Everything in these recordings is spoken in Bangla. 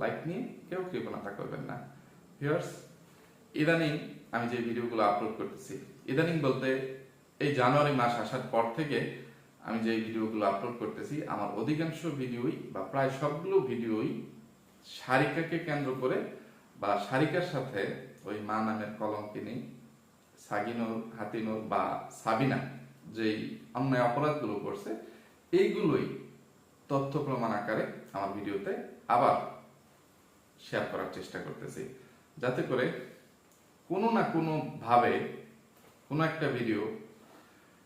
লাইক নিয়ে কেউ কৃপণতা করবেন না। ভিউয়ার্স ইদানিং আমি যে ভিডিওগুলো আপলোড করতেছি, ইদানিং বলতে এই জানুয়ারি মাস আসার পর থেকে আমি যে ভিডিওগুলো আপলোড করতেছি, আমার অধিকাংশ ভিডিওই বা প্রায় সবগুলো ভিডিওই সারিকাকে কেন্দ্র করে বা সারিকার সাথে ওই মা নামের কলঙ্কিনী সাগিনুর, হাতিনুর বা সাবিনা যেই অন্যায় অপরাধগুলো করছে, এইগুলোই তথ্য প্রমাণ আকারে আমার ভিডিওতে আবার শেয়ার করার চেষ্টা করতেছি। যাতে করে কোনো না কোনো ভাবে কোনো একটা ভিডিও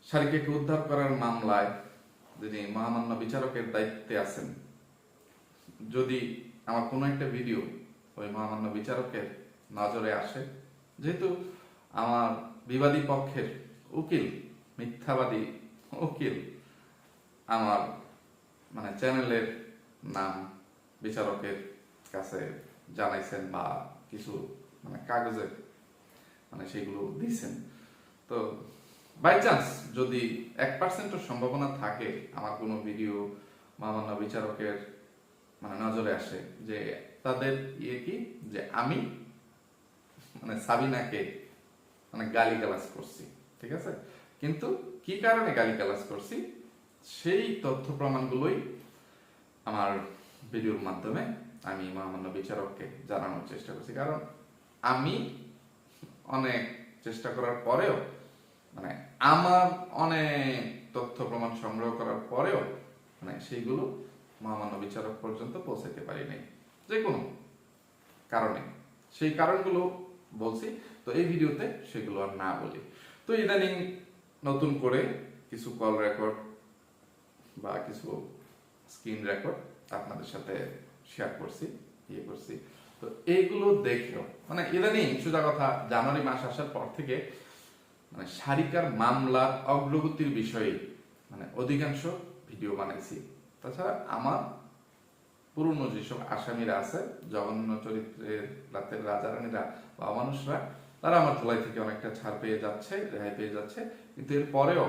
সারিকাকে উদ্ধার করার মামলায় যিনি মহামান্য বিচারকের দায়িত্বে আছেন, যদি আমার কোনো একটা ভিডিও ওই মহামান্য বিচারকের নজরে আসে, যেহেতু আমার বিবাদী পক্ষের উকিল, মিথ্যাবাদী উকিল, আমার মানে চ্যানেলের নাম বিচারকের কাছে জানাইছেন বা কিছু মানে কাগজে মানে সেগুলো দিছেন। তো বাই চান্স যদি এক পার্সেন্টের সম্ভাবনা থাকে, আমার কোনো ভিডিও মামান্য বিচারকের মানে নজরে আসে যে তাদের ইয়ে কি? যে আমি মানে সাবিনাকে মানে গালি গালাজ করছি, ঠিক আছে? কিন্তু কি কারণে গালি গালাজ করছি? সেই তথ্য প্রমাণগুলোই আমার ভিডিওর মাধ্যমে আমি মহামান্য বিচারককে জানানোর চেষ্টা করছি। কারণ আমি অনেক চেষ্টা করার পরেও মানে আমার অনেক তথ্য প্রমাণ সংগ্রহ করার পরেও মানে সেইগুলো মহামান্য বিচারক পর্যন্ত পৌঁছাতে পারি নাই। যে কোনো কারণে। সেই কারণগুলো বলছি। তো এই ভিডিওতে সেগুলো আর না বলি। তো ইদানিং নতুন করে কিছু কল রেকর্ড বা কিছু স্ক্রিন রেকর্ড আপনাদের সাথে শেয়ার করছি ইয়ে করছি। তো এইগুলো দেখেও মানে ইদানিং সোজা কথা, জানুয়ারি মাস আসার পর থেকে মানে সারিকার মামলার অগ্রগতির বিষয়ে মানে অধিকাংশ ভিডিও বানাইছি। তাছাড়া আমার পুরনো যেসব আসামিরা আছে, জঘন্য চরিত্রের রাতের রাজারানীরা বা মানুষরা তারা আমার ধুলাই থেকে অনেকটা ছাড় পেয়ে যাচ্ছে, রেহাই পেয়ে যাচ্ছে। কিন্তু এর পরেও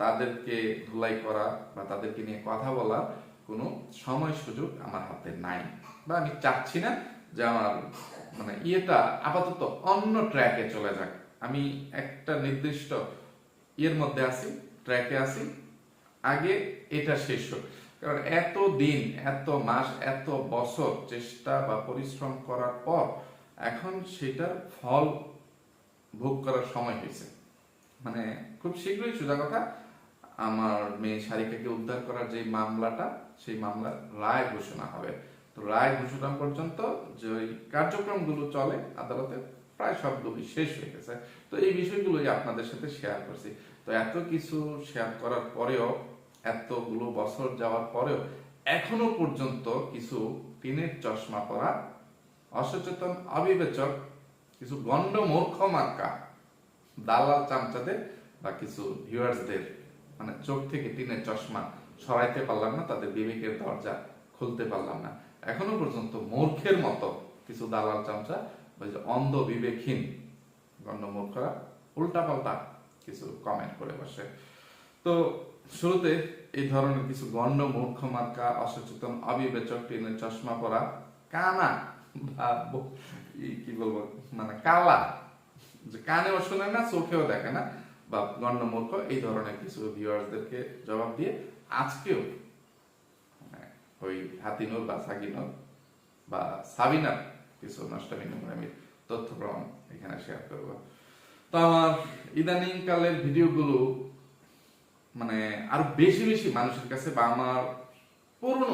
তাদেরকে ধুলাই করা বা তাদেরকে নিয়ে কথা বলার কোনো সময় সুযোগ আমার হাতে নাই। বা আমি চাচ্ছি না যে আমার মানে ইয়েটা আপাতত অন্য ট্র্যাকে চলে যাক। আমি একটা নির্দিষ্ট ইয়ের মধ্যে আছি, ট্র্যাকে আছি। আগে এটা শেষ হোক। কারণ এত দিন, এত মাস, এত বছর চেষ্টা বা পরিশ্রম করার পর এখন সেটার ফল ভোগ করার সময় হয়েছে। মানে খুব শীঘ্রই সোজা কথা, আমার মেয়ে সারিকাকে উদ্ধার করার যে মামলাটা সেই মামলার রায় ঘোষণা হবে। তো রায় ঘোষণা পর্যন্ত যে কার্যক্রমগুলো চলে, আদালতে প্রায় সবগুলোই শেষ হয়ে গেছে। তো এই বিষয়গুলোই আপনাদের সাথে শেয়ার করছি। তো এত কিছু শেয়ার করার পরেও, এতগুলো বছর যাওয়ার পরেও এখনও পর্যন্ত কিছু টিনের চশমা পরা অসচেতন অবিবেচক, কিছু গণ্ড মূর্খ মার্কা, দালাল চামচাদের বা কিছু ভিউয়ার্সদের মানে চোখ থেকে টিনের চশমা সরাইতে পারলাম না, তাদের বিবেকের দরজা খুলতে পারলাম না। এখনও পর্যন্ত মূর্খের মতো কিছু দালাল চামচা, ওই যে অন্ধ বিবেকহীন গণ্ড মূর্খরা উল্টা পাল্টা কিছু কমেন্ট করে বসে। তো শুরুতে এই ধরনের কিছু গণ্ড মূর্খ মার্কা, অসচেতন, অবিবেচক টিনের চশমা পরা, কানা বা কি বলব মানে কালা, যে কানেও শোনে না, চোখেও দেখে না, বা গণ্ড মূর্খ এই ধরনের কিছু ভিউয়ার্সদেরকে জবাব দিয়ে আজকেও মানে ওই হাতিনুর বা সাগিনুর বা সাবিনার কিছু নষ্টামী নোংরামির তথ্য প্রমাণ এখানে শেয়ার করব। তো আমার ইদানিং কালের ভিডিওগুলো মানে আরও বেশি বেশি মানুষের কাছে বা আমার পুরনো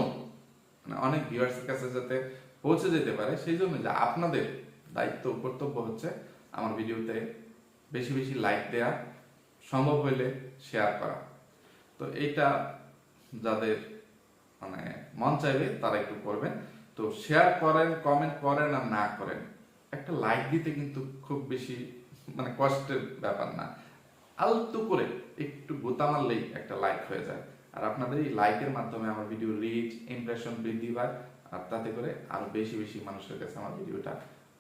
মানে অনেক ভিউয়ার্সের কাছে যাতে পৌঁছে যেতে পারে, সেই জন্য যে আপনাদের দায়িত্ব কর্তব্য হচ্ছে আমার ভিডিওতে বেশি বেশি লাইক দেয়া সম্ভব হইলে শেয়ার করা। তো এইটা যাদের মানে মন চাইবে তারা একটু করবেন। তো শেয়ার করেন কমেন্ট করেন আর না করেন, একটা লাইক দিতে কিন্তু খুব বেশি মানে কষ্টের ব্যাপার না। আলতু করে, একটু গোতা মারলেই একটা লাইক হয়ে যায়। আর আপনাদের এই লাইকের মাধ্যমে আমার ভিডিও রিচ ইমপ্রেশন বৃদ্ধি পায়, আর তাতে করে আরও বেশি বেশি মানুষের কাছে আমার ভিডিওটা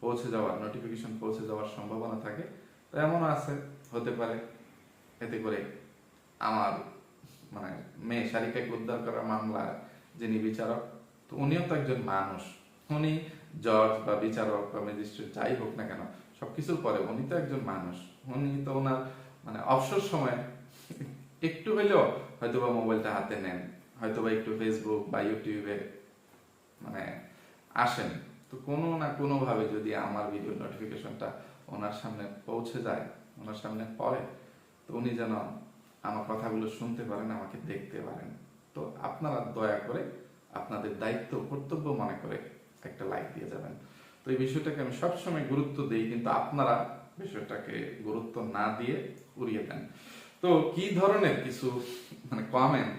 পৌঁছে যাওয়ার নোটিফিকেশন পৌঁছে যাওয়ার সম্ভাবনা থাকে। তো এমনও আছে, হতে পারে। এতে করে আমার মানে মেয়ে শারিকাকে উদ্ধার করার মামলা, যিনি বিচারক, তো উনিও তো একজন মানুষ। উনি জজ বা বিচারক বা ম্যাজিস্ট্রেট যাই হোক না কেন, সবকিছুর পরে উনি তো একজন মানুষ। উনি তো ওনার মানে অবসর সময় একটু হলেও হয়তো বা মোবাইলটা হাতে নেন হয়তো বা একটু ফেসবুক বা ইউটিউবে মানে আসেন। তো কোনো না কোনো ভাবে যদি আমার ভিডিও নোটিফিকেশনটা ওনার সামনে পৌঁছে যায়, ওনার সামনে পড়ে, তো উনি যেন আমার কথাগুলো শুনতে পারেন, আমাকে দেখতে পারেন। তো আপনারা দয়া করে আপনাদের দায়িত্ব কর্তব্য মনে করে একটা লাইক দিয়ে যাবেন। তো এই বিষয়টাকে আমি সবসময় গুরুত্ব দিই, কিন্তু আপনারা বিষয়টাকে গুরুত্ব না দিয়ে উড়িয়ে দেন। তো কি ধরনের কিছু মানে কমেন্ট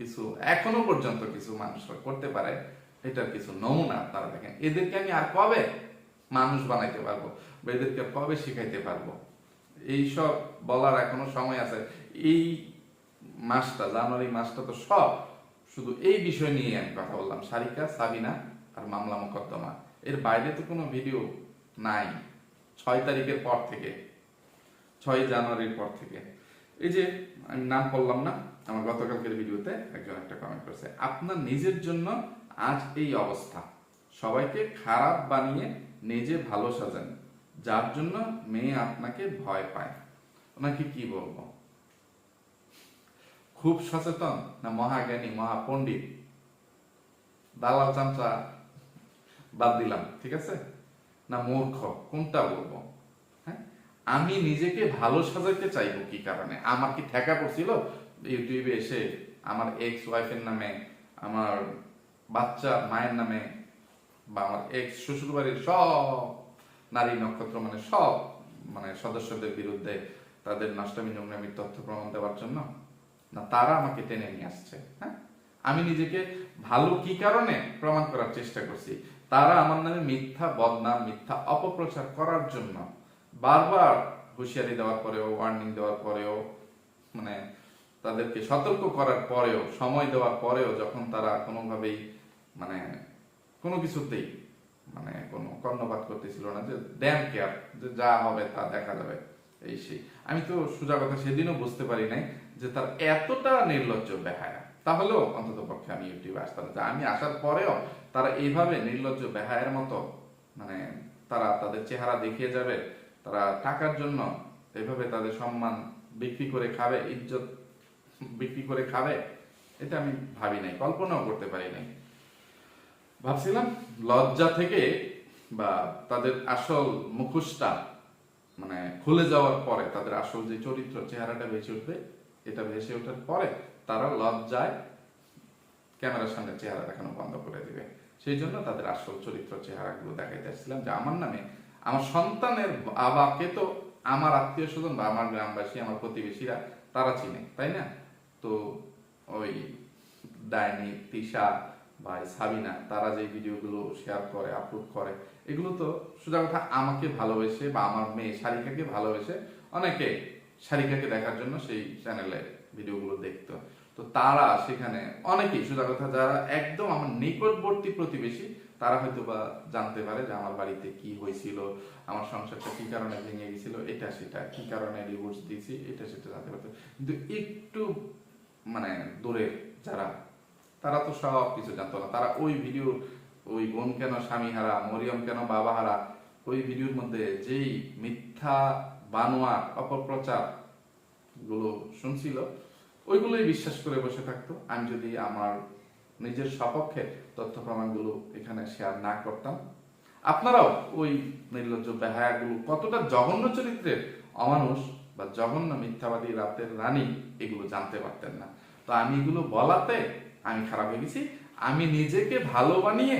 কিছু এখনও পর্যন্ত কিছু মানুষরা করতে পারে, এটার কিছু নমুনা আপনারা দেখেন। এদেরকে আমি আর কবে মানুষ বানাইতে পারব বা এদেরকে কবে শিখাইতে পারব? এইসব বলার এখনও সময় আছে। এই মাসটা, জানুয়ারি মাসটা তো সব, শুধু এই বিষয় নিয়ে আমি কথা বললাম। সারিকা, সাবিনা আর মামলা মোকদ্দমা। এর বাইরে তো কোনো ভিডিও নাই, ছয় তারিখের পর থেকে, ছয় জানুয়ারির পর থেকে। এই যে, আমি নাম বললাম না, আমার গতকালকের ভিডিওতে একজন একটা কমেন্ট করেছে, আপনার নিজের জন্য আজ এই অবস্থা। সবাইকে খারাপ বানিয়ে নিজে ভালো সাজেন, যার জন্য মেয়ে আপনাকে ভয় পায়। ওনাকে কি বলব? খুব সচেতন না মহাজ্ঞানী, মহাপণ্ডিত? দালাল চামচা বাদ দিলাম, ঠিক আছে? না মূর্খ, কোনটা বলব? হ্যাঁ? আমি নিজেকে ভালো সাজাইতে চাইব কি কারণে? আমার কি ঠেকা পড়ছিল? ইউটিউবে এসে আমার এক্স ওয়াইফের নামে, আমার বাচ্চা মায়ের নামে, বা আমার এক্স শ্বশুর বাড়ির সব নারী নক্ষত্র মানে সব মানে সদস্যদের বিরুদ্ধে তাদের নষ্টামি নোংরামির তথ্য প্রমাণ দেওয়ার জন্য না, তারা আমাকে টেনে নিয়ে আসছে হ্যাঁ? আমি নিজেকে ভালো কি কারণে প্রমাণ করার চেষ্টা করছি? তারা আমার নামে মিথ্যা বদনাম, মিথ্যা অপপ্রচার করার জন্য বারবার হুঁশিয়ারি দেওয়ার পরেও ওয়ার্নিং দেওয়ার পরেও মানে তাদেরকে সতর্ক করার পরেও, সময় দেওয়ার পরেও যখন তারা কোনোভাবেই মানে কোনো কিছুতেই মানে কোনো কর্ণপাত করতেছিল না যে ড্যাম কেয়ার যে যা হবে তা দেখা যাবে। এই সেই। আমি তো সোজা কথা সেদিনও বুঝতে পারি নাই যে তার এতটা নির্লজ্জ বেহায়া, তাহলেও অন্তত পক্ষে আমি ইউটিউবে আসতাম যে আমি আসার পরেও তারা এইভাবে নির্লজ্জ বেহায়ের মতো মানে তারা তাদের চেহারা দেখিয়ে যাবে, তারা টাকার জন্য এভাবে তাদের সম্মান বিক্রি করে খাবে, ইজ্জত বিক্রি করে খাবে, এটা আমি ভাবি নাই, কল্পনাও করতে পারি নাই। ভাবছিলাম লজ্জা থেকে বা তাদের আসল মুখোশটা মানে খুলে যাওয়ার পরে তাদের আসল যে চরিত্র, চেহারাটা বেঁচে উঠবে এটা ভেসে ওঠার পরে তারা লজ্জায় ক্যামেরার সামনে চেহারা দেখানো বন্ধ করে দিবে। সেই জন্য তাদের আসল চরিত্র চেহারাগুলো দেখাইতে আসছিলাম যে আমার নামে আমার সন্তানের বাবাকে তো আমার আত্মীয় স্বজন বা আমার গ্রামবাসী, আমার প্রতিবেশীরা তারা চিনে, তাই না? তো ওই ডাইনি, তিশা বা সাবিনা, তারা যে ভিডিওগুলো শেয়ার করে আপলোড করে, এগুলো তো সোজা কথা আমাকে ভালোবেসে বা আমার মেয়ে শারিকাকে ভালোবেসে অনেকে শারিকাকে দেখার জন্য সেই চ্যানেলে ভিডিওগুলো দেখতো। তো তারা সেখানে অনেকেই, সোজা কথা, যারা একদম আমার নিকটবর্তী প্রতিবেশী, তারা হয়তো বা জানতে পারে যে আমার বাড়িতে কি হয়েছিল, আমার সংসারটা কি কারণে ভেঙে গেছিল, এটা সেটা, কি কারণে ডিভোর্স দিয়েছি, এটা সেটা জানতে পারতো। কিন্তু একটু মানে দূরের যারা, তারা তো সব কিছু জানতো না। তারা ওই ভিডিও ওই বোন কেন স্বামী হারা মরিয়ম কেন বাবা হারা ওই ভিডিওর মধ্যে যেই মিথ্যা বানোয়ার, অপপ্রচারগুলো শুনছিল, ওইগুলোই বিশ্বাস করে বসে থাকতো। আমি যদি আমার নিজের সপক্ষে তথ্য প্রমাণগুলো এখানে শেয়ার না করতাম। আপনারাও ওই নির্লজ্জ বেহায়াগুলো কতটা জঘন্য চরিত্রের অমানুষ বা জঘন্য মিথ্যাবাদী রাতের রানী এগুলো জানতে পারতেন না। তো আমি এগুলো বলাতে আমি খারাপ হয়ে গেছি। আমি নিজেকে ভালো বানিয়ে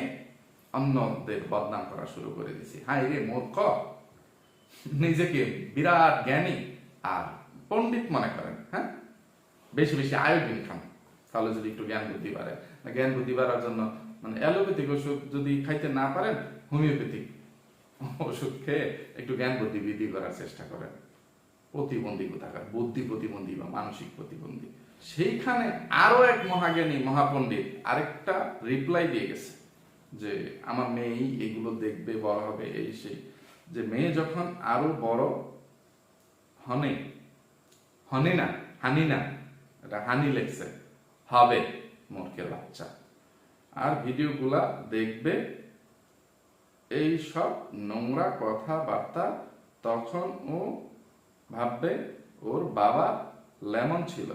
অন্যদের বদনাম করা শুরু করে দিছি হ্যাঁ রে, মূর্খ! নিজেকে বিরাট জ্ঞানী আর পণ্ডিত মনে করেন হ্যাঁ? বেশি বেশি আয়োডিন খান। তাহলে যদি একটু জ্ঞান বুদ্ধি বাড়ে। জ্ঞান বুদ্ধি বাড়ার জন্য মানে অ্যালোপ্যাথিক ওষুধ যদি খাইতে না পারেন, হোমিওপ্যাথিক ওষুধ খেয়ে একটু জ্ঞান বুদ্ধি বৃদ্ধি করার চেষ্টা করেন। প্রতিবন্ধী কোথাকার? বুদ্ধি প্রতিবন্ধী বা মানসিক প্রতিবন্ধী। সেইখানে আরও এক মহাজ্ঞানী, মহাপণ্ডিত আরেকটা রিপ্লাই দিয়ে গেছে যে, আমার মেয়েই এগুলো দেখবে বড় হবে, এই সেই। যে মেয়ে যখন আরও বড় হনে হনে না, হানি না, এটা হানি লেখছে হবে মূর্খের বাচ্চা। আর ভিডিওগুলা দেখবে, এই সব নোংরা কথাবার্তা তখন ও ভাববে, ওর বাবা লেমন ছিল।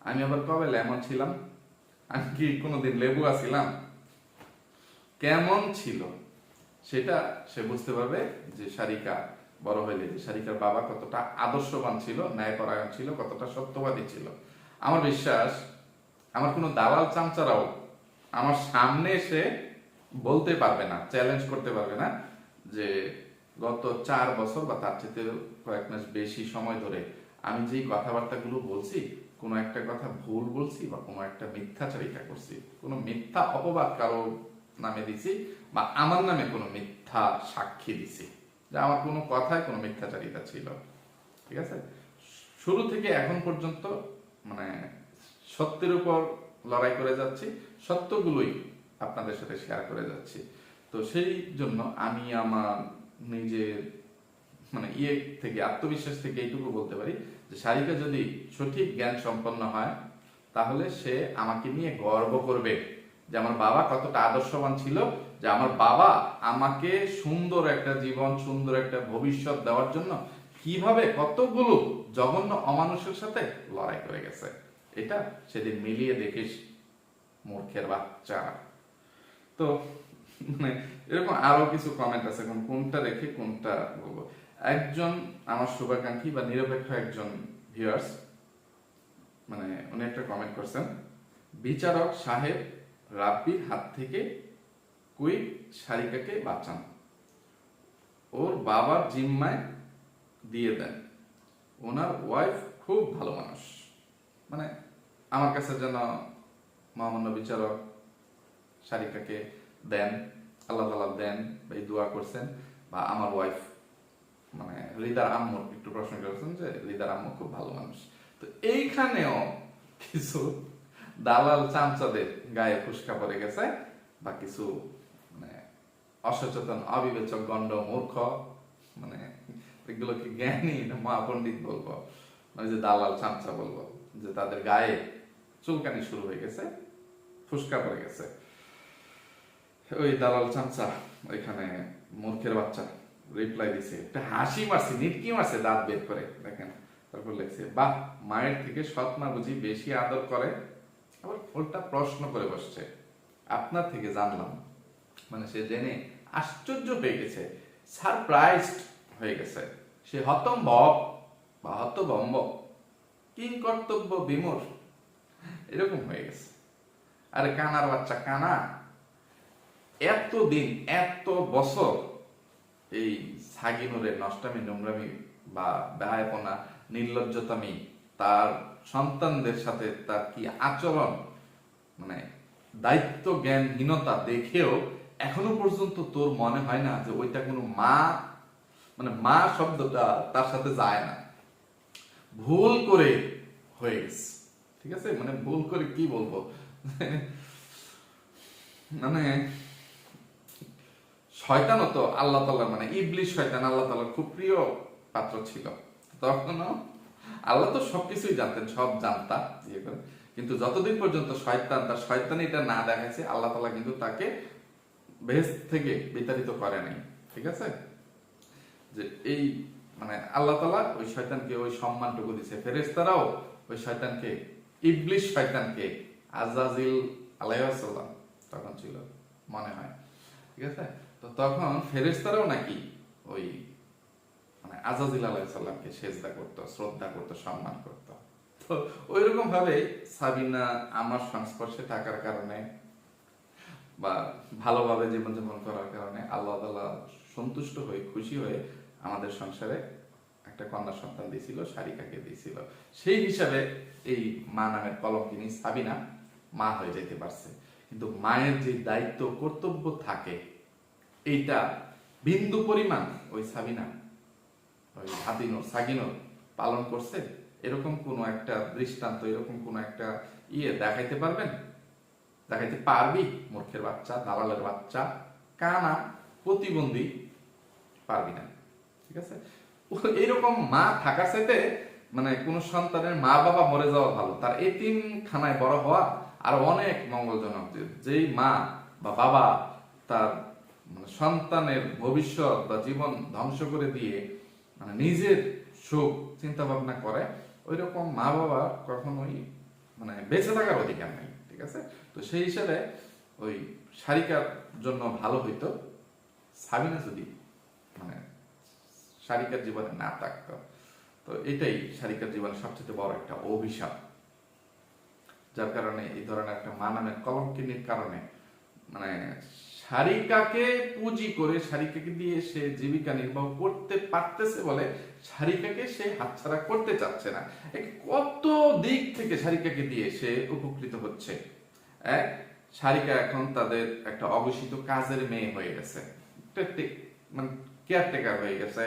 আমি আবার কবে লেমন ছিলাম? আমি কি কোনোদিন লেবু আছিলাম কেমন ছিল? সেটা সে বুঝতে পারবে যে সারিকা বড় হইলে যে সারিকার বাবা কতটা আদর্শবান ছিল, ন্যায়পরায়ণ ছিল, কতটা সত্যবাদী ছিল। আমার বিশ্বাস, আমার কোনো দালাল চামচারাও আমার সামনে এসে বলতে পারবে না চ্যালেঞ্জ করতে পারবে না যে গত চার বছর বা তার চেয়ে কয়েক মাস বেশি সময় ধরে আমি যেই কথাবার্তাগুলো বলছি, কোনো একটা কথা ভুল বলছি বা কোনো একটা মিথ্যাচারিতা করছি, কোনো মিথ্যা অপবাদ কারও নামে দিছি বা আমার নামে কোনো মিথ্যা সাক্ষী দিছি। যে আমার কোনো কথায় কোনো মিথ্যাচারিতা ছিল। ঠিক আছে? শুরু থেকে এখন পর্যন্ত মানে সত্যের উপর লড়াই করে যাচ্ছি, সত্যগুলোই আপনাদের সাথে শেয়ার করে যাচ্ছি। তো সেই জন্য আমি আমার নিজের মানে ইয়ে থেকে, আত্মবিশ্বাস থেকে এইটুকু বলতে পারি যে সারিকা যদি সঠিক জ্ঞান সম্পন্ন হয়, তাহলে সে আমাকে নিয়ে গর্ব করবে। যে আমার বাবা কতটা আদর্শবান ছিল, যে আমার বাবা আমাকে সুন্দর একটা জীবন, সুন্দর একটা ভবিষ্যৎ দেওয়ার জন্য কীভাবে কতগুলো জঘন্য অমানুষের সাথে লড়াই করে গেছে। এটা সেদিন মিলিয়ে দেখিস, মূর্খের বাচ্চা। তো মানে এরকম আরও কিছু কমেন্ট আছে এখন কোনটা রেখে কোনটা বলব। একজন আমার শুভাকাঙ্ক্ষী বা নিরপেক্ষ একজন ভিউয়ার্স মানে উনি একটা কমেন্ট করছেন, বিচারক সাহেব রাব্বির হাত থেকে কুইক সারিকাকে বাঁচান। ওর বাবার জিম্মায় দিয়ে দেন। ওনার ওয়াইফ খুব ভালো মানুষ। মানে আমার কাছে যেন মহামান্য বিচারক সারিকাকে দেন, আল্লাহ তালা দেন বা এই দোয়া করছেন বা আমার ওয়াইফ মানে হৃদার আম্মু একটু প্রশ্ন করেছেন যে হৃদার আম্মু খুব ভালো মানুষ। তো এইখানেও কিছু দালাল চামচাদের গায়ে ফুসকা পড়ে গেছে, বা কিছু মানে অসচেতন, অবিবেচক, গণ্ড, মূর্খ মানে এগুলোকে জ্ঞানী না মহাপণ্ডিত বলব মানে যে দালাল চামচা বলব, যে তাদের গায়ে চুলকানি শুরু হয়ে গেছে, ফুসকা পড়ে গেছে। ওই দালাল চামচা, ওইখানে মূর্খের বাচ্চা রিপ্লাই দিছে, একটা হাসি মারছে, নিটকি মারছে দাঁত বের করে, দেখেন, তারপর লেখছে, বাহ, মায়ের থেকে সৎ মা বুঝি বেশি আদর করে আবার উল্টা প্রশ্ন করে বসছে। আপনার থেকে জানলাম। মানে সে জেনে আশ্চর্য হয়ে গেছে। সারপ্রাইজড হয়ে গেছে। সে হতম্বক বা হতবম্ব কিং কর্তব্য বিমূর। এরকম হয়ে গেছে। আরে কানার বাচ্চা, কানা এত দিন এত বছর এই সাগিনুরের নষ্টামি, নোংরামি বা ব্যয়াপনা নির্লজ্জতামি তার সন্তানদের সাথে তার কি আচরণ মানে দায়িত্ব জ্ঞানহীনতা দেখেও এখনও পর্যন্ত তোর মনে হয় না যে ওইটা কোনো মা মানে মা শব্দটা তার সাথে যায় না। ভুল করে হয়ে গেছে। ঠিক আছে? মানে ভুল করে কি বলব? মানে শয়তানও তো আল্লাহ তালার মানে ইবলিশ শয়তান আল্লাহ তালার খুব প্রিয় পাত্র ছিল। তখনও আল্লাহ তো সবকিছুই জানতেন, সব জানতা ইয়ে করে। কিন্তু যতদিন পর্যন্ত শয়তান, তার শয়তানিটা না দেখাইছে, আল্লাহ তালা কিন্তু তাকে বেহেস থেকে বিতাড়িত করে নাই, ঠিক আছে? যে এই মানে আল্লাহ তালা ওই শয়তানকে ওই সম্মানটুকু দিছে। ফেরেস্তারাও ওই শয়তানকে, ইবলিশ শয়তানকে আজাজিল আলাইসাল্লাম তখন ছিল, মনে হয়, ঠিক আছে? তো তখন ফেরেস্তারাও নাকি ওই মানে আজাজিল আলাইসাল্লামকে সেজদা করতো, শ্রদ্ধা করতো, সম্মান করতো। তো ওই রকম ভাবে সাবিনা আমার সংস্পর্শে থাকার কারণে বা ভালোভাবে জীবনযাপন করার কারণে আল্লাহ তাআলা সন্তুষ্ট হয়ে, খুশি হয়ে আমাদের সংসারে একটা কন্যা সন্তান দিয়েছিল, সারিকাকে দিয়েছিল। সেই হিসাবে এই মা নামের কলম তিনি সাবিনা মা হয়ে যেতে পারছে। কিন্তু মায়ের যে দায়িত্ব, কর্তব্য থাকে, এইটা বিন্দু পরিমাণ ওই সাবিনা ওই সাগিনোর পালন করছে? এরকম কোন একটা দৃষ্টান্ত, এরকম কোন একটা ইয়ে দেখাইতে পারবেন? দেখাইতে পারবি? মূর্খের বাচ্চা, দালালের বাচ্চা, কানা, প্রতিবন্ধী পারবি না। ঠিক আছে? এইরকম মা থাকার সাথে মানে কোন সন্তানের মা বাবা মরে যাওয়া ভালো। তার এতিম খানায় বড় হওয়া আর অনেক মঙ্গলজনক। যেই মা বা বাবা তার মানে সন্তানের ভবিষ্যৎ বা জীবন ধ্বংস করে দিয়ে মানে নিজের সুখ চিন্তা ভাবনা করে ওই রকম মা বাবা কখনোই মানে বেঁচে থাকার অধিকার নেই, ঠিক আছে? তো সেই হিসাবে ওই শারিকার জন্য ভালো হইতো, সাবিনা যদি মানে শারিকার জীবনে না থাকতো, তো এটাই শারিকার জীবনে সবচেয়ে বড় একটা অভিশাপ। যার কারণে এই ধরনের একটা মানামের কলঙ্কিনীর কারণে মানে শারিকাকে পুঁজি করে, শারিকাকে দিয়ে সে জীবিকা নির্বাহ করতে পারতেছে বলে শারিকাকে সে হাতছাড়া করতে চাচ্ছে না। কত দিক থেকে শারিকাকে দিয়ে সে উপকৃত হচ্ছে? এক, শারিকা এখন তাদের একটা অঘোষিত কাজের মেয়ে হয়ে গেছে। মানে কেয়ারটেকার হয়ে গেছে।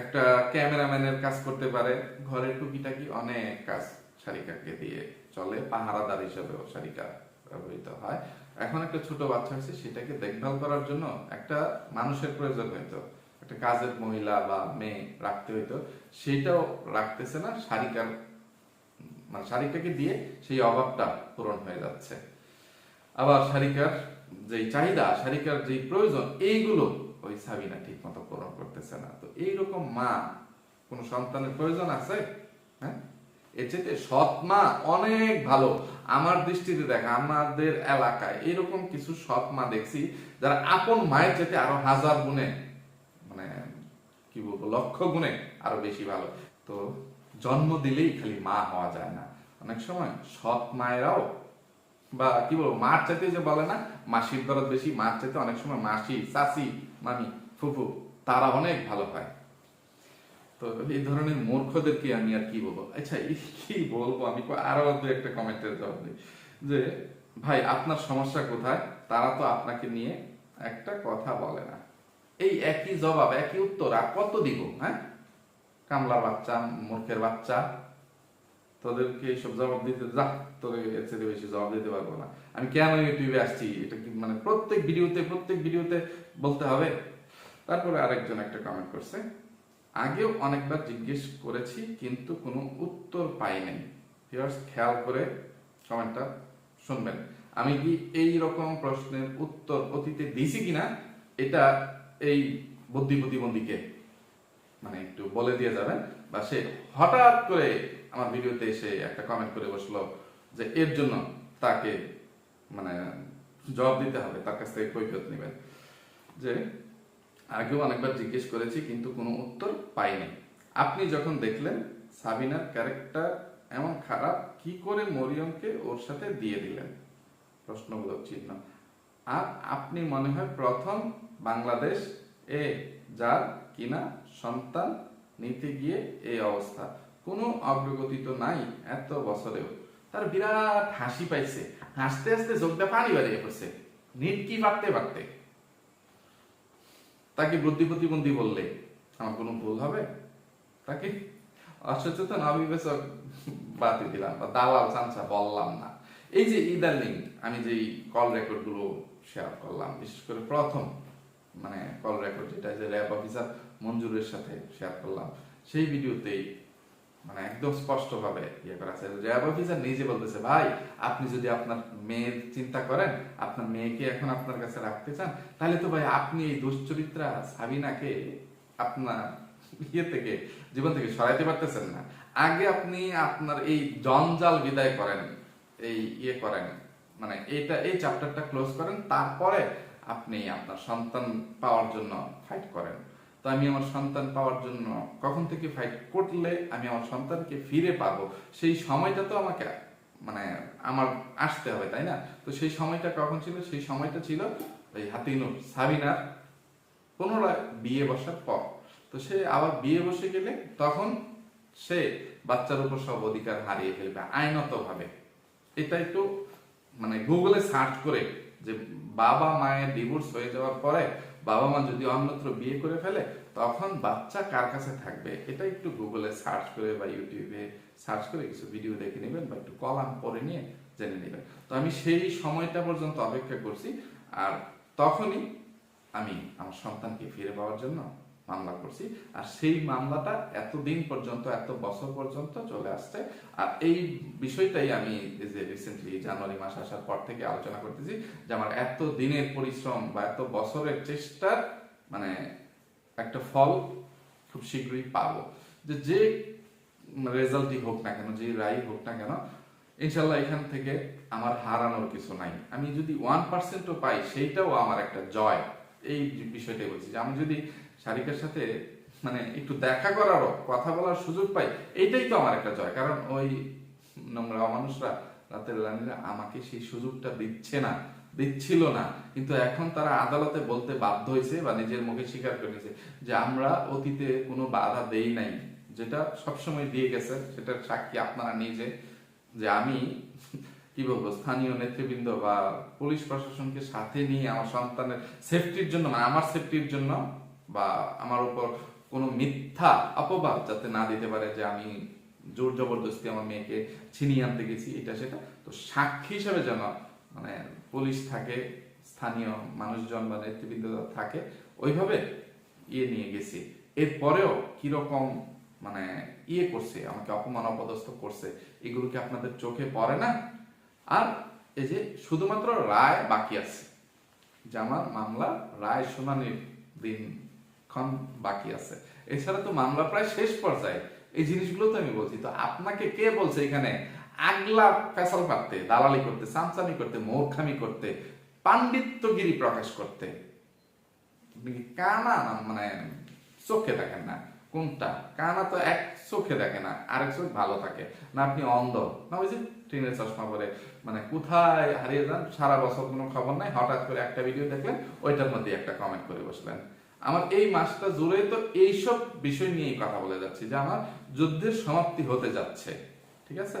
একটা ক্যামেরাম্যানের কাজ করতে পারে। ঘরের টুকিটাকি অনেক কাজ শারিকাকে দিয়ে চলে। পাহারাদার হিসেবেও শারিকা ব্যবহৃত হয়। এখন একটা ছোট বাচ্চা হয়েছে, সেটাকে দেখভাল করার জন্য একটা মানুষের প্রয়োজন হইতো। একটা কাজের মহিলা বা মেয়ে রাখতে হইতো। সেটাও রাখতেছে না, শারিকার মানে শারিকাকে দিয়ে সেই অভাবটা পূরণ হয়ে যাচ্ছে। আবার শারিকার যে চাহিদা, শারিকার যে প্রয়োজন, এইগুলো ওই সাবিনা ঠিক মতো পূরণ করতেছে না। তো এইরকম মা, কোন সন্তানের প্রয়োজন আছে? হ্যাঁ? এর চেয়ে সৎ মা অনেক ভালো। আমার দৃষ্টিতে দেখা, আমাদের এলাকায় এরকম কিছু সৎ মা দেখছি, যারা আপন মায়ের চেয়ে আরও হাজার গুণে মানে কি বলব, লক্ষ গুণে আরও বেশি ভালো। তো জন্ম দিলেই খালি মা হওয়া যায় না। অনেক সময় সৎ মায়েরাও, বা কি বলব, মার চাইতে যে বলে না, মাসির দরদ বেশি, মার চাইতে অনেক সময় মাসি, চাচি, মামি, ফুফু, তারা অনেক ভালো হয়। তো এই ধরনের মূর্খদেরকে আমি আর কি বলব? আচ্ছা কি বলব? আমি আরও দু একটা কমেন্টের জবাব দিই। যে, ভাই, আপনার সমস্যা কোথায়? তারা তো আপনাকে নিয়ে একটা কথা বলে না। এই একই জবাব, একই উত্তর, আর কত দিব হ্যাঁ? কামলার বাচ্চা, মূর্খের বাচ্চা। তোদেরকে এইসব জবাব দিতে, যা এর বেশি জবাব দিতে পারব না। আমি কেন ইউটিউবে আসছি? এটা কি মানে প্রত্যেক ভিডিওতে প্রত্যেক ভিডিওতে বলতে হবে? তারপরে আরেকজন একটা কমেন্ট করছে। আগেও অনেকবার জিজ্ঞেস করেছি, কিন্তু কোনো উত্তর পাই নাই ভিউয়ার্স খেয়াল করে কমেন্টটা শুনবেন। আমি কি এই রকম প্রশ্নের উত্তর অতীতে দিছি কিনা, এটা এই বুদ্ধি প্রতিবন্ধীকে মানে একটু বলে দিয়ে যাবেন। বা সে হঠাৎ করে আমার ভিডিওতে এসে একটা কমেন্ট করে বসল যে এর জন্য তাকে মানে জবাব দিতে হবে, তার কাছ থেকে কৈফিয়ত নেবেন। যে আগেও অনেকবার জিজ্ঞেস করেছি, কিন্তু কোনো উত্তর পাইনি। আপনি যখন দেখলেন, সাবিনার ক্যারেক্টার এমন খারাপ, কি করে মরিয়মকে ওর সাথে দিয়ে দিলেন? প্রশ্নবোধক চিহ্ন। আর আপনি মনে হয় প্রথম বাংলাদেশ এ যার কিনা সন্তান নিতে গিয়ে এই অবস্থা। কোনো অগ্রগতি তো নাই এত বছরেও। তার বিরাট হাসি পাইছে। হাসতে হাসতে চোখটা পানি বাড়িয়ে পড়ছে। নিটকি পারতে পারতে তাকে বুদ্ধি প্রতিবন্ধী বললে আমার কোনো ভুল হবে? তাকে অসচেতন অবিবেচক বাতি দিলাম বা দালাল চাঞ্চা বললাম না। এই যে ইদানিং আমি যে কল রেকর্ডগুলো শেয়ার করলাম, বিশেষ করে প্রথম মানে কল রেকর্ড যেটা যে র্যাব অফিসার মঞ্জুরের সাথে শেয়ার করলাম, সেই ভিডিওতেই মানে একদম স্পষ্ট ভাবে ইয়ে করা আছে। র্যাব অফিসার নিজে বলতেছে, ভাই, আপনি যদি আপনার মেয়ের চিন্তা করেন, আপনার মেয়েকে এখন আপনার কাছে রাখতে চান, তাহলে তো ভাই আপনি এই দুশ্চরিত্রা সাবিনাকে আপনার ইয়ে থেকে, জীবন থেকে সরাইতে পারতেছেন না। আগে আপনি আপনার এই জঞ্জাল বিদায় করেন, এই ইয়ে করেন মানে এটা, এই চ্যাপ্টারটা ক্লোজ করেন, তারপরে আপনি আপনার সন্তান পাওয়ার জন্য ফাইট করেন। তো আমি আমার সন্তান পাওয়ার জন্য কখন থেকে ফাইট করলে আমি আমার সন্তানকে ফিরে পাবো? সেই সময়টা তো আমাকে মানে আমার আসতে হবে, তাই না? তো সেই সময়টা কখন ছিল? সেই সময়টা ছিল ওই হাতিনুর সাবিনার পুনরায় বিয়ে বসার পর। তো সে আবার বিয়ে বসে গেলে তখন সে বাচ্চার উপর সব অধিকার হারিয়ে ফেলবে আইনত ভাবে এটা একটু মানে গুগলে সার্চ করে যে বাবা মায়ের ডিভোর্স হয়ে যাওয়ার পরে বাবা মা যদি অন্যত্র বিয়ে করে ফেলে, তখন বাচ্চা কার কাছে থাকবে? এটা একটু গুগলে সার্চ করে বা ইউটিউবে সার্চ করে কিছু ভিডিও দেখে নেবেন বা একটু কলাম পরে নিয়ে জেনে নেবেন। তো আমি সেই সময়টা পর্যন্ত অপেক্ষা করছি, আর তখনই আমি আমার সন্তানকে ফিরে পাওয়ার জন্য মামলা করছি। আর সেই মামলাটা এতদিন পর্যন্ত, এত বছর পর্যন্ত চলে আসছে। আর এই বিষয়টাই আমি যে রিসেন্টলি জানুয়ারি মাস আসার পর থেকে আলোচনা করতেছি যে আমার এত দিনের পরিশ্রম বা এত বছরের চেষ্টার মানে একটা ফল খুব শীঘ্রই পাবো। যে যে রেজাল্টই হোক না কেন, যে রায় হোক না কেন ইনশাল্লাহ এখান থেকে আমার হারানোর কিছু নাই। আমি যদি ওয়ান পার্সেন্টও পাই, সেইটাও আমার একটা জয়। এই বিষয়টাই বলছি যে আমি যদি শারিকার সাথে মানে একটু দেখা করারও কথা বলার সুযোগ পাই, এইটাই তো আমার একটা জয়। কারণ ওই নোংরা মানুষরা, রাতের রানীরা আমাকে সেই সুযোগটা দিচ্ছে না, দিচ্ছিল না। কিন্তু এখন তারা আদালতে বলতে বাধ্য হয়েছে বা নিজের মুখে স্বীকার করে নিয়েছে যে আমরা অতীতে কোনো বাধা দেই নাই। যেটা সবসময় দিয়ে গেছে, সেটার সাক্ষী আপনারা নিজে, যে আমি, কি বলব, স্থানীয় নেতৃবৃন্দ বা পুলিশ প্রশাসনকে সাথে নিয়ে আমার সন্তানের সেফটির জন্য মানে আমার সেফটির জন্য বা আমার উপর কোনো মিথ্যা অপবাদ যাতে না দিতে পারে যে আমি জোর জবরদস্তি আমার মেয়েকে ছিনিয়ে আনতে গেছি, এটা সেটা। তো সাক্ষী হিসেবে যেন মানে পুলিশ থাকে, স্থানীয় মানুষজন বা নেতৃবৃন্দ থাকে, ওইভাবে ইয়ে নিয়ে গেছি। এরপরেও কীরকম মানে ইয়ে করছে, আমাকে অপমান অপদস্থ করছে, এগুলো কি আপনাদের চোখে পড়ে না? আর এই যে শুধুমাত্র রায় বাকি আছে, যে আমার মামলা রায় শুনানির দিনক্ষণ বাকি আছে। এছাড়া তো মামলা প্রায় শেষ পর্যায়ে। এই জিনিসগুলো তো আমি বলছি। তো আপনাকে কে বলছে এখানে? আগলা ফেসাল পারতে দালালি করতে সামসামি করতে, মূর্খামি করতে, পাণ্ডিত্যগিরি প্রকাশ করতে। কানা মানে চোখে দেখেন না? কোনটা? কানা তো এক চোখে দেখে না, আরেক চোখ ভালো থাকে। না আপনি অন্ধ? না ওই যে ট্রেনের চশমা পরে মানে কোথায় হারিয়ে যান? সারা বছর কোনো খবর নাই। হঠাৎ করে একটা ভিডিও দেখলেন, ওইটার মধ্যে একটা কমেন্ট করে বসলেন। আমার এই মাসটা জুড়ে তো এইসব বিষয় নিয়েই কথা বলে যাচ্ছি, যে আমার যুদ্ধের সমাপ্তি হতে যাচ্ছে, ঠিক আছে?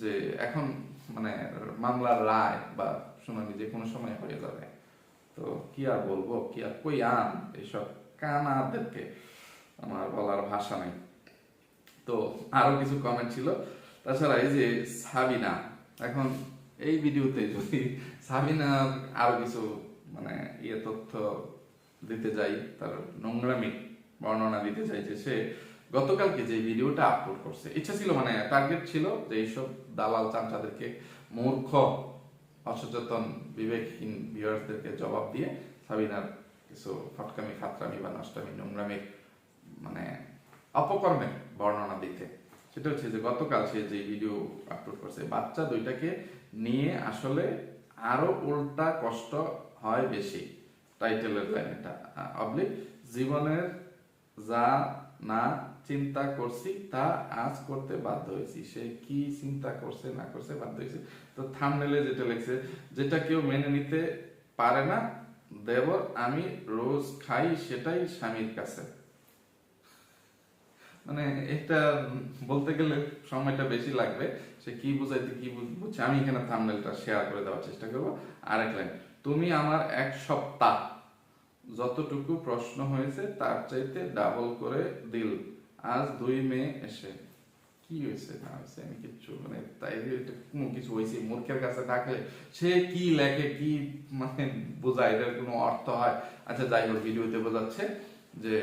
যে এখন মানে মামলার রায় বা শুনানি যে কোনো সময় হয়ে যাবে। তো কি আর বলব, কি আর কই আন এইসব? কানাদেরকে আমার বলার ভাষা নেই। তো আরও কিছু কমেন্ট ছিল। তাছাড়া এই যে সাবিনা, এখন এই ভিডিওতে যদি সাবিনা আরও কিছু মানে ইয়ে তথ্য দিতে যাই, তার নোংরামি বর্ণনা দিতে চাই যে সে। গতকালকে যে ভিডিওটা আপলোড করছে, ইচ্ছা ছিল মানে টার্গেট ছিল যে এইসব দালাল চামচাদেরকে মূর্খ, অসচেতন, বিবেকহীন ভিউয়ার্সদেরকে জবাব দিয়ে সাবিনার কিছু ফটকামি, ফাতরামি বা নষ্টামি, নোংরামির মানে অপকর্মের বর্ণনা দিতে। সেটা হচ্ছে যে গতকাল সে যে ভিডিও আপলোড করছে, বাচ্চা দুইটাকে নিয়ে আসলে আরও উল্টা কষ্ট হয় বেশি। টাইটেলের লাইন এটা। অবলিক জীবনের যা না চিন্তা করছি, তা আজ করতে বাধ্য হয়েছি। সে কি চিন্তা করছে, না করছে, বাধ্য হয়েছে। তো থামনেলে যেটা লিখছে, যেটা কেউ মেনে নিতে পারে না, দেবর, আমি রোজ খাই সেটাই স্বামীর কাছে। মানে এটা বলতে গেলে সময়টা বেশি লাগবে। সে কি বুঝাইতে, কি বুঝ- বুঝছে, আমি এখানে থামনেলটা শেয়ার করে দেওয়ার চেষ্টা করব। আরেক লাইন তুমি আমার এক সপ্তাহ। যতটুকু প্রশ্ন হয়েছে, তার চাইতে ডাবল করে দিল। আজ দুই মে এসে। কি হয়েছে? না হয়েছে, আমি কিচ্ছু মানে তাই কোনো কিছু হয়েছে, মূর্খের কাছে থাকলে সে কি লেখে, কি মানে বোঝায়, এটার কোনো অর্থ হয়? আচ্ছা যাই হোক, ভিডিওতে বোঝাচ্ছে যে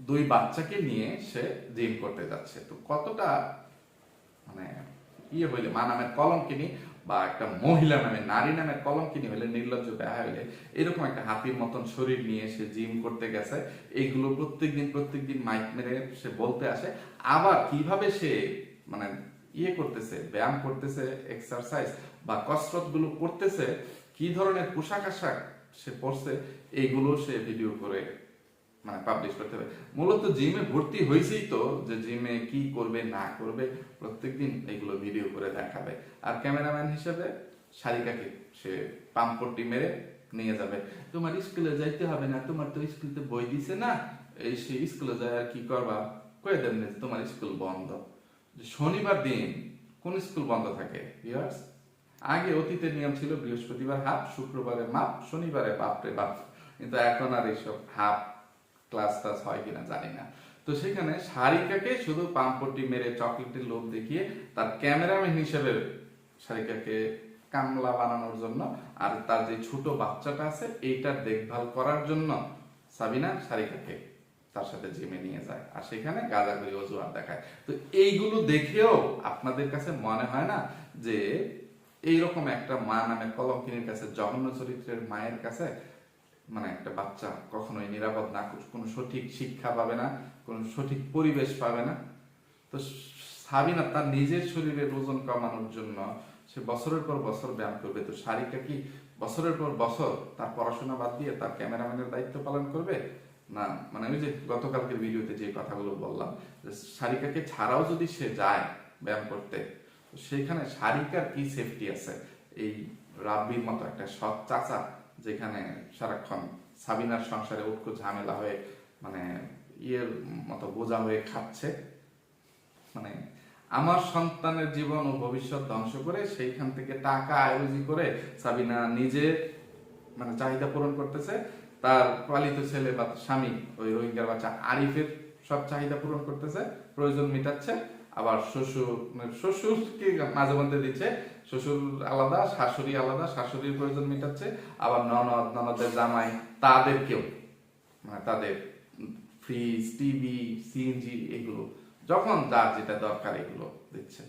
দুই বাচ্চাকে নিয়ে সে জিম করতে যাচ্ছে। তো কতটা মানে ইয়ে হইলে মানামের কলম কিনি বা একটা মহিলা নামে, নারী নামে কলম কিনি হইলে নির্লজ্জ ব্যয় হইলে এরকম একটা হাতির মতন শরীর নিয়ে সে জিম করতে গেছে। এইগুলো প্রত্যেকদিন প্রত্যেকদিন মাইক মেরে সে বলতে আসে। আবার কীভাবে সে মানে ইয়ে করতেছে, ব্যায়াম করতেছে এক্সারসাইজ বা কসরতগুলো করতেছে, কি ধরনের পোশাক আশাক সে পরছে এইগুলো সে ভিডিও করে মানে পাবলিশ করতে হবে। মূলত জিমে ভর্তি হয়েছেই তো যে জিমে কি করবে, না করবে, প্রত্যেকদিন এগুলো ভিডিও করে দেখাবে। আর ক্যামেরাম্যান হিসেবে শারিকাকে সে পাম্পটি মেরে নিয়ে যাবে। তোমার স্কুলে যাইতে হবে না, তোমার তো স্কুলতে বই দিছে না, এই সে স্কুলে যায় আর কি করবা? কয়ে দেন তোমার স্কুল বন্ধ। শনিবার দিন কোন স্কুল বন্ধ থাকে? ভিউয়ার্স আগে অতীতের নিয়ম ছিল বৃহস্পতিবার হাফ, শুক্রবারে মাপ, শনিবারে বাপরে বাপ। কিন্তু এখন আর এইসব হাফ ক্লাস টাস হয় কিনা জানি না। তো সেখানে সারিকাকে শুধু পাম্পটি মেরে চকলেটের লোভ দেখিয়ে তার ক্যামেরাম্যান হিসেবে সারিকাকে কামলা বানানোর জন্য আর তার যে ছোট বাচ্চাটা আছে, এইটার দেখভাল করার জন্য সাবিনা সারিকাকে তার সাথে জিমে নিয়ে যায় আর সেখানে গাঁজাগুলি অজুহাত দেখায়। তো এইগুলো দেখেও আপনাদের কাছে মনে হয় না যে এইরকম একটা মা নামে কলঙ্কিনীর কাছে, জঘন্য চরিত্রের মায়ের কাছে মানে একটা বাচ্চা কখনোই নিরাপদ না কোনো সঠিক শিক্ষা পাবে না, কোনো সঠিক পরিবেশ পাবে না। তো সাবিনা তার নিজের শরীরের ওজন কমানোর জন্য সে বছরের পর বছর ব্যায়াম করবে। তো সারিকা কি বছরের পর বছর তার পড়াশোনা বাদ দিয়ে তার ক্যামেরাম্যানের দায়িত্ব পালন করবে? না মানে ওই যে গতকালকের ভিডিওতে যে কথাগুলো বললাম, যে সারিকাকে ছাড়াও যদি সে যায় ব্যায়াম করতে সেখানে সারিকার কি সেফটি আছে? এই রাব্বির মতো একটা সৎ চাচা যেখানে সারাক্ষণ সাবিনার সংসারে উটকো ঝামেলা হয়ে মানে ইয়ের মতো বোঝা হয়ে খাচ্ছে। মানে আমার সন্তানের জীবন ও ভবিষ্যৎ ধ্বংস করে সেইখান থেকে টাকা আয়োজি করে সাবিনা নিজে মানে চাহিদা পূরণ করতেছে। তার পালিত ছেলে বা স্বামী ওই রোহিঙ্গার বাচ্চা আরিফের সব চাহিদা পূরণ করতেছে, প্রয়োজন মেটাচ্ছে। আবার শ্বশুর মানে শ্বশুরকে মাঝে মধ্যে দিচ্ছে। শ্বশুর আলাদা, শাশুড়ি আলাদা, শাশুড়ির প্রয়োজন মেটাচ্ছে, আবার ননদ, ননদের জামাই, তাদেরকেও মানে তাদের ফ্রিজ টিভি সিএনজি এগুলো, যখন যার যেটা দরকার এগুলো দিচ্ছে।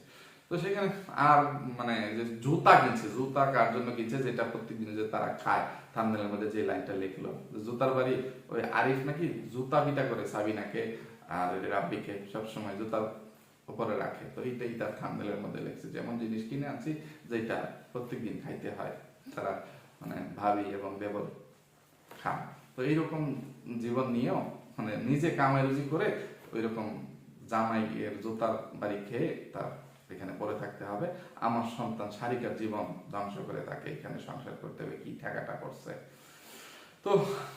তো সেখানে আর মানে যে জুতা কিনছে, জুতা কার জন্য কিনছে, যেটা প্রত্যেকদিন যে তারা খায় থামনেলের মধ্যে যে লাইনটা লিখলো। জুতার বাড়ি, ওই আরিফ নাকি জুতা পিটা করে সাবিনাকে আর রাব্বিকে সবসময় জুতার উপরে রাখে। তো এইটাই তার থামনেলের মধ্যে লিখছে। যেমন জিনিস কিনে আনছি যেটা প্রত্যেকদিন খাইতে হয় তারা মানে ভাবি এবং দেবর খান। তো এইরকম জীবন নিয়েও মানে নিজে কামাই রুজি করে ওই রকম জামাই এর জুতার বাড়ি খেয়ে তার এখানে পড়ে থাকতে হবে। আমার সন্তান সারিকার জীবন ধ্বংস করে তাকে এখানে সংসার করতে হবে, কি ঠেকাটা করছে। তো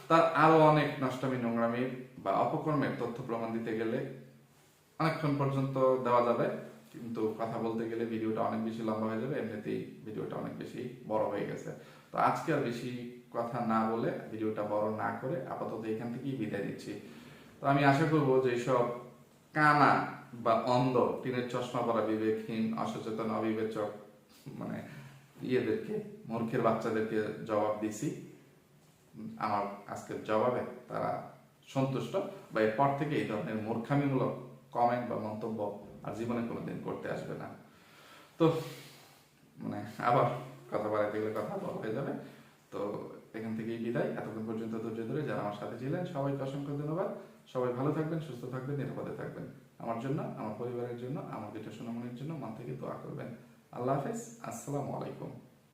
তার আরও অনেক নষ্টমী নোংরামি বা অপকর্মের তথ্য প্রমাণ দিতে গেলে অনেকক্ষণ পর্যন্ত দেওয়া যাবে। কিন্তু কথা বলতে গেলে ভিডিওটা অনেক বেশি লম্বা হয়ে যাবে, এমনিতেই ভিডিওটা অনেক বেশি বড় হয়ে গেছে। তো আজকে আর বেশি কথা না বলে ভিডিওটা বড় না করে আপাতত এখান থেকেই বিদায় দিচ্ছি তো আমি আশা করব যে সব কানা বা অন্ধ, টিনের চশমা পরা বিবেকহীন, অসচেতন, অবিবেচক মানে ইয়েদেরকে, মূর্খের বাচ্চাদেরকে জবাব দিছি। আমার আজকের জবাবে তারা সন্তুষ্ট বা এরপর থেকে এই ধরনের মূর্খামিমূলক কমেন্ট বা মন্তব্য আর জীবনে কোনোদিন করতে আসবে না। তো মানে আবার কথা বাড়াইতে গেলে কথা বলা হয়ে যাবে। তো এখান থেকেই বিদায়। এতক্ষণ পর্যন্ত ধৈর্য ধরে যারা আমার সাথে ছিলেন, সবাইকে অসংখ্য ধন্যবাদ। সবাই ভালো থাকবেন, সুস্থ থাকবেন, নিরাপদে থাকবেন। আমার জন্য, আমার পরিবারের জন্য, আমার দুটো সোনামনির জন্য মন থেকে দোয়া করবেন। আল্লাহ হাফেজ। আসসালামু আলাইকুম।